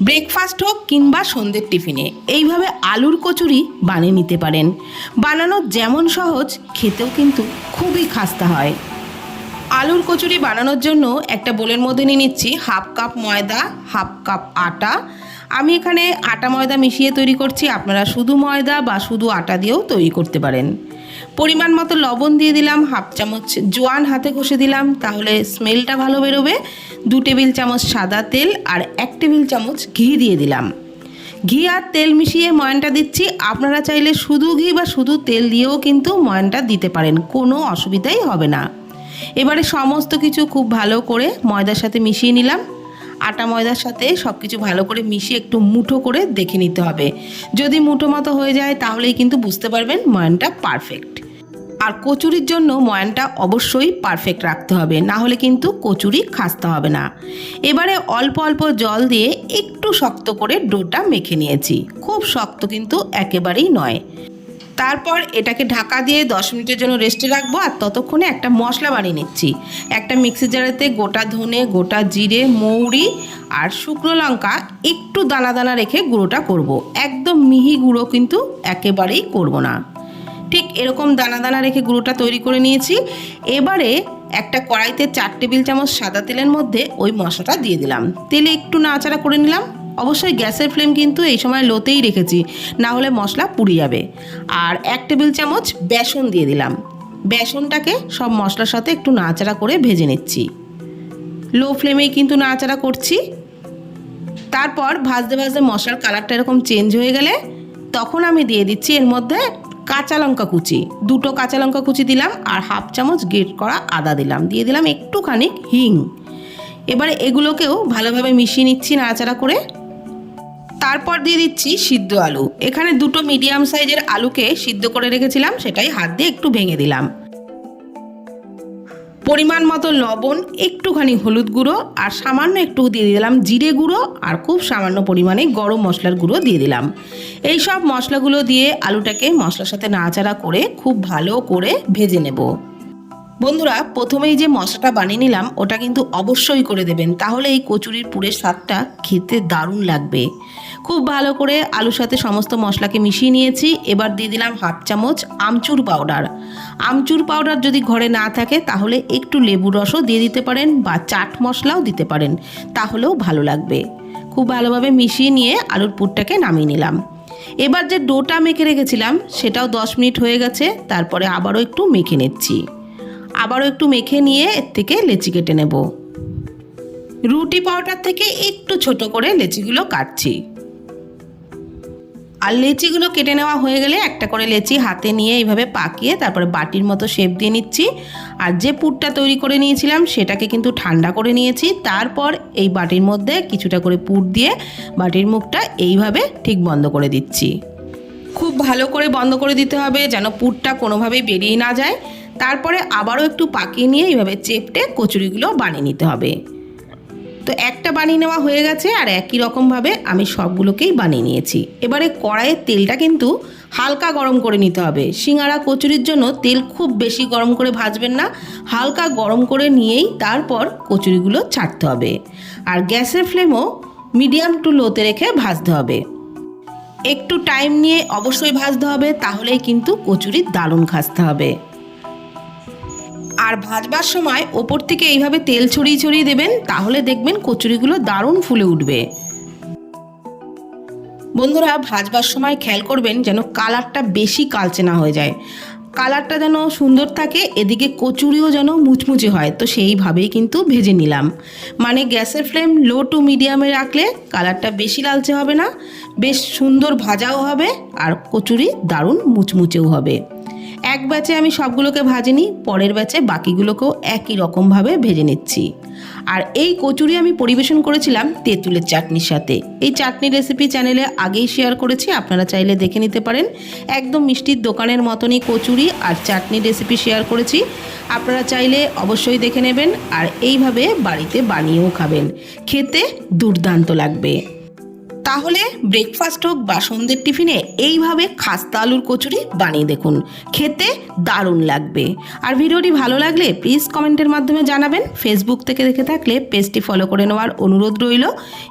Breakfast হোক কিংবা সন্ধ্যের টিফিনে, এইভাবে আলুর কচুরি বানিয়ে নিতে পারেন। বানানো যেমন সহজ, খেতেও কিন্তু খুবই খাস্তা হয়। আলুর কচুরি বানানোর জন্য একটা বোলের মধ্যে নিয়ে নিচ্ছি হাফ কাপ ময়দা, হাফ কাপ আটা। আমি এখানে আটা ময়দা মিশিয়ে তৈরি করছি, আপনারা শুধু ময়দা বা শুধু আটা দিয়েও তৈরি করতে পারেন। পরিমাণ মতো লবণ দিয়ে দিলাম, হাফ চামচ জোয়ান হাতে ঘষে দিলাম, তাহলে স্মেলটা ভালো বেরোবে। দু টেবিল চামচ সাদা তেল আর এক টেবিল চামচ ঘি দিয়ে দিলাম। ঘি আর তেল মিশিয়ে ময়ানটা দিচ্ছি। আপনারা চাইলে শুধু ঘি বা শুধু তেল দিয়েও কিন্তু ময়ানটা দিতে পারেন, কোনো অসুবিধাই হবে না। এবারে সমস্ত কিছু খুব ভালো করে ময়দার সাথে মিশিয়ে নিলাম। আটা ময়দার সাথে সব কিছু ভালো করে মিশিয়ে একটু মুঠো করে দেখে নিতে হবে। যদি মুঠো মতো হয়ে যায়, তাহলেই কিন্তু বুঝতে পারবেন ময়ানটা পারফেক্ট আর কচুরির জন্য ময়ানটা অবশ্যই পারফেক্ট রাখতে হবে, না হলে কিন্তু কচুরি খাসতে হবে না। এবারে অল্প অল্প জল দিয়ে একটু শক্ত করে ডোটা মেখে নিয়েছি। খুব শক্ত কিন্তু একেবারেই নয়। তারপর এটাকে ঢাকা দিয়ে দশ মিনিটের জন্য রেস্টে রাখব আর ততক্ষণে একটা মশলা বানিয়ে নিচ্ছি। একটা মিক্সি জারেতে গোটা ধনে, গোটা জিরে, মৌরি আর শুকনো লঙ্কা একটু দানা দানা রেখে গুঁড়োটা করব। একদম মিহি গুঁড়ো কিন্তু একেবারেই করব না। ঠিক এরকম দানা দানা রেখে গুঁড়োটা তৈরি করে নিয়েছি। এবারে একটা কড়াইতে চার টেবিল চামচ সাদা তেলের মধ্যে ওই মশলাটা দিয়ে দিলাম। তেলে একটু নাড়াচাড়া করে নিলাম। অবশ্যই গ্যাসের ফ্লেম কিন্তু এই সময় লোতেই রেখেছি, না হলে মশলা পুড়ে যাবে। আর এক টেবিল চামচ বেসন দিয়ে দিলাম। বেসনটাকে সব মশলার সাথে একটু নাড়াচাড়া করে ভেজে নিচ্ছি। লো ফ্লেমেই কিন্তু নাড়াচাড়া করছি। তারপর ভাজতে ভাজতে মশলার কালারটা এরকম চেঞ্জ হয়ে গেলে তখন আমি দিয়ে দিচ্ছি এর মধ্যে কাঁচা লঙ্কা কুচি। দুটো কাঁচা লঙ্কা কুচি দিলাম আর হাফ চামচ গ্রেট করা আদা দিলাম। দিয়ে দিলাম একটুখানি হিং। এবারে এগুলোকেও ভালোভাবে মিশিয়ে নিচ্ছি নাড়াচাড়া করে। তারপর দিয়ে দিচ্ছি সিদ্ধ আলু। এখানে দুটো মিডিয়াম সাইজের আলুকে সিদ্ধ করে রেখেছিলাম, সেটাই হাত দিয়ে একটু ভেঙে দিলাম। পরিমাণ মতো লবণ, একটুখানি হলুদ গুঁড়ো আর সামান্য একটু দিয়ে দিলাম জিরে গুঁড়ো আর খুব সামান্য পরিমাণে গরম মশলার গুঁড়ো দিয়ে দিলাম। এই সব মশলাগুলো দিয়ে আলুটাকে মশলার সাথে নাড়াচাড়া করে খুব ভালো করে ভেজে নেব। বন্ধুরা, প্রথমেই যে মশলাটা বানিয়ে নিলাম, ওটা কিন্তু অবশ্যই করে দেবেন। তাহলে এই কচুরির পুরের স্বাদটা খেতে দারুণ লাগবে। খুব ভালো করে আলুর সাথে সমস্ত মশলাকে মিশিয়ে নিয়েছি। এবার দিয়ে দিলাম হাফ চামচ আমচুর পাউডার। আমচুর পাউডার যদি ঘরে না থাকে, তাহলে একটু লেবু রসও দিয়ে দিতে পারেন বা চাট মশলাও দিতে পারেন। তাহলেও ভালো লাগবে। খুব ভালোভাবে মিশিয়ে নিয়ে আলুর পুরটাকে নামিয়ে নিলাম। এবার যে ডোটা মেখে রেখেছিলাম, সেটাও দশ মিনিট হয়ে গেছে। তারপরে আবারও একটু মেখে নিচ্ছি। আবারও একটু মেখে নিয়ে এর থেকে লেচি কেটে নেব। রুটি পাউডার থেকে একটু ছোট করে লেচিগুলো কাটছি। আর লেচিগুলো কেটে নেওয়া হয়ে গেলে একটা করে লেচি হাতে নিয়ে এইভাবে পাকিয়ে তারপরে বাটির মতো শেপ দিয়ে নিচ্ছি। আর যে পুরটা তৈরি করে নিয়েছিলাম সেটাকে কিন্তু ঠান্ডা করে নিয়েছি। তারপর এই বাটির মধ্যে কিছুটা করে পুর দিয়ে বাটির মুখটা এইভাবে ঠিক বন্ধ করে দিচ্ছি। খুব ভালো করে বন্ধ করে দিতে হবে যেন পুরটা কোনোভাবেই বেরিয়ে না যায়। তারপরে আবারও একটু পাকিয়ে নিয়ে এইভাবে চেপটে কচুরিগুলো বানিয়ে নিতে হবে। তো একটা বানিয়ে নেওয়া হয়ে গেছে আর একই রকমভাবে আমি সবগুলোকেই বানিয়ে নিয়েছি। এবারে কড়াইয়ের তেলটা কিন্তু হালকা গরম করে নিতে হবে। সিঙ্গারা কচুরির জন্য তেল খুব বেশি গরম করে ভাজবেন না, হালকা গরম করে নিয়েই তারপর কচুরিগুলো ছাড়তে হবে। আর গ্যাসের ফ্লেমও মিডিয়াম টু লোতে রেখে ভাজতে হবে। একটু টাইম নিয়ে অবশ্যই ভাজতে হবে, তাহলেই কিন্তু কচুরি দারুণ খাসতে হবে। আর ভাজবার সময় ওপর থেকে এইভাবে তেল ছড়িয়ে ছড়িয়ে দেবেন, তাহলে দেখবেন কচুরিগুলো দারুণ ফুলে উঠবে। বন্ধুরা, ভাজবার সময় খেয়াল করবেন যেন কালারটা বেশি কালচে না হয়ে যায়। কালারটা যেন সুন্দর থাকে, এদিকে কচুরিও যেন মুচমুচে হয়, তো সেইভাবেই কিন্তু ভেজে নিলাম। মানে গ্যাসের ফ্লেম লো টু মিডিয়ামে রাখলে কালারটা বেশি লালচে হবে না, বেশ সুন্দর ভাজাও হবে, আর কচুরি দারুণ মুচমুচেও হবে। এক ব্যাচে আমি সবগুলোকে ভাজিনি, পরের ব্যাচে বাকিগুলোকেও একই রকমভাবে ভেজে নিচ্ছি। আর এই কচুরি আমি পরিবেশন করেছিলাম তেঁতুলের চাটনির সাথে। এই চাটনি রেসিপি চ্যানেলে আগেই শেয়ার করেছি, আপনারা চাইলে দেখে নিতে পারেন। একদম মিষ্টির দোকানের মতনই কচুরি আর চাটনি রেসিপি শেয়ার করেছি। আপনারা চাইলে অবশ্যই দেখে নেবেন আর এইভাবে বাড়িতে বানিয়েও খাবেন। খেতে দুর্দান্ত লাগবে। তাহলে ব্রেকফাস্ট হোক বা সন্ধ্যের টিফিনে এইভাবে খাস্তা আলুর কচুরি বানিয়ে দেখুন। খেতে দারুণ লাগবে। আর ভিডিওটি ভালো লাগলে প্লিজ কমেন্টের মাধ্যমে জানাবেন। ফেসবুক থেকে দেখে থাকলে পেজটি ফলো করে নেওয়ার অনুরোধ রইল।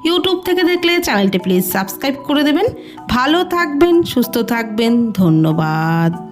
ইউটিউব থেকে দেখলে চ্যানেলটি প্লিজ সাবস্ক্রাইব করে দেবেন। ভালো থাকবেন, সুস্থ থাকবেন, ধন্যবাদ।